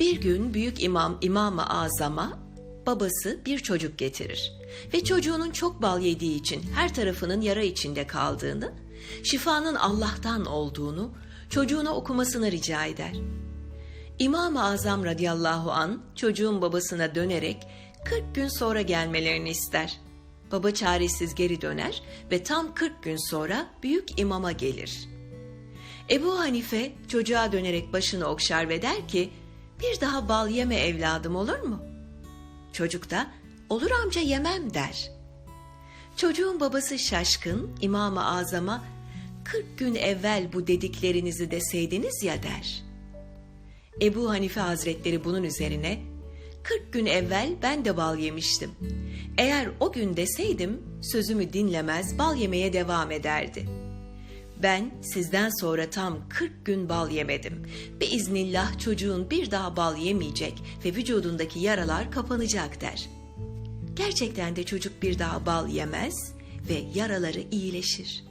Bir gün büyük imam İmam-ı Azam'a babası bir çocuk getirir ve çocuğunun çok bal yediği için her tarafının yara içinde kaldığını, şifanın Allah'tan olduğunu, çocuğuna okumasını rica eder. İmam-ı Azam radıyallahu an çocuğun babasına dönerek 40 gün sonra gelmelerini ister. Baba çaresiz geri döner ve tam 40 gün sonra büyük imama gelir. Ebu Hanife çocuğa dönerek başını okşar ve der ki, bir daha bal yeme evladım olur mu? Çocuk da, olur amca yemem der. Çocuğun babası şaşkın İmam-ı Azam'a 40 gün evvel bu dediklerinizi deseydiniz ya der. Ebu Hanife Hazretleri bunun üzerine 40 gün evvel ben de bal yemiştim. Eğer o gün deseydim sözümü dinlemez bal yemeye devam ederdi. Ben sizden sonra tam 40 gün bal yemedim. Biiznillah çocuğun bir daha bal yemeyecek ve vücudundaki yaralar kapanacak der. Gerçekten de çocuk bir daha bal yemez ve yaraları iyileşir.